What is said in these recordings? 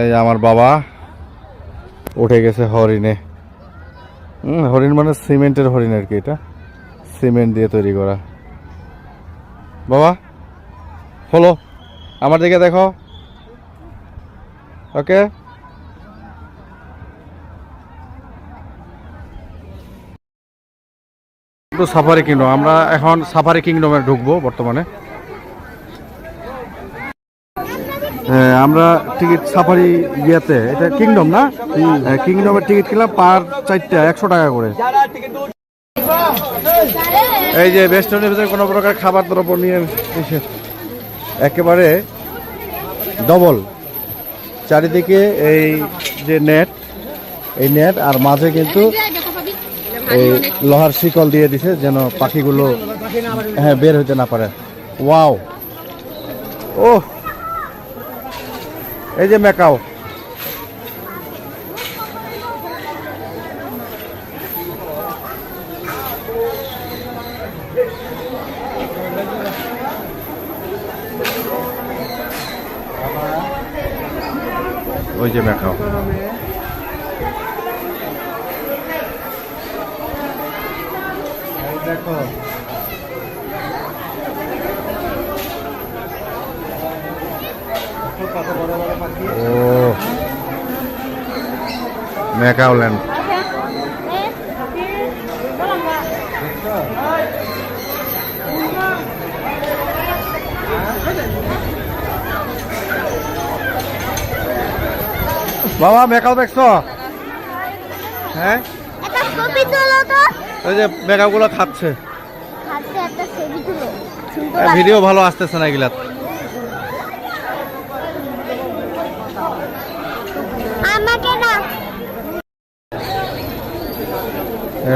এই আমার বাবা উঠে গেছে হরিণে। হুম, হরিণ মানে সিমেন্টের হরিণ আর কি এটা। সিমেন্ট দিয়ে তৈরি করা। বাবা হলো আমার দিকে দেখো। ওকে? সাফারি কিংডম আমরা এখন সাফারি কিংডমে ঢুকবো বর্তমানে হ্যাঁ, আমরা টিকিট সাফারি ইয়েতে এটা কিংডম না? কিংডমের টিকিট কিনলাম পার চারটা একশো টাকা করে। এই যে বেস্টনের ভিতরে কোনো প্রকার খাবার দ্রব্য নিয়ে এসে একেবারে ডবল চারিদিকে এই যে নেট এই নেট আর মাঝে কিন্তু এই লোহার শিকল দিয়ে দিছে যেন পাখিগুলো হ্যাঁ বের হইতে না পারে। ওয়াও ও এই যে মেকাও ওই যে মেকাও দেখো ও। মেকাওল্যান্ড দেখছ বাবা মেকাও দেখছ? হ্যাঁ? ওই যে খাচ্ছে। সুন্দর এ, লাগে। ভিডিও ভালো আসতেছে না এগুলা আমাকে না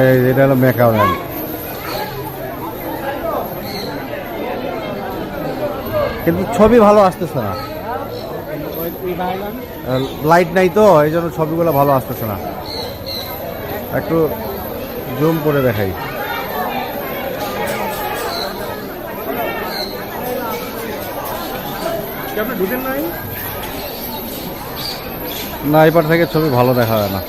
এই এটা হলো মেকাওল্যান্ড কিন্তু ছবি ভালো আসতেছে না। লাইট নাই তো এই জন্য ছবিগুলো ভালো আসতেছে না। একটু জুম করে দেখাই। আপনি ঢুকেন নাই? না এবার থেকে ছবি ভালো দেখা যায় না।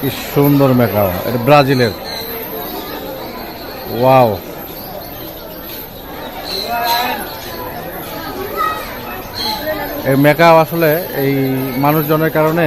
কি সুন্দর মেকাও এটা ব্রাজিলের। ওয়াও এই মেকাও আসলে এই মানুষজনের কারণে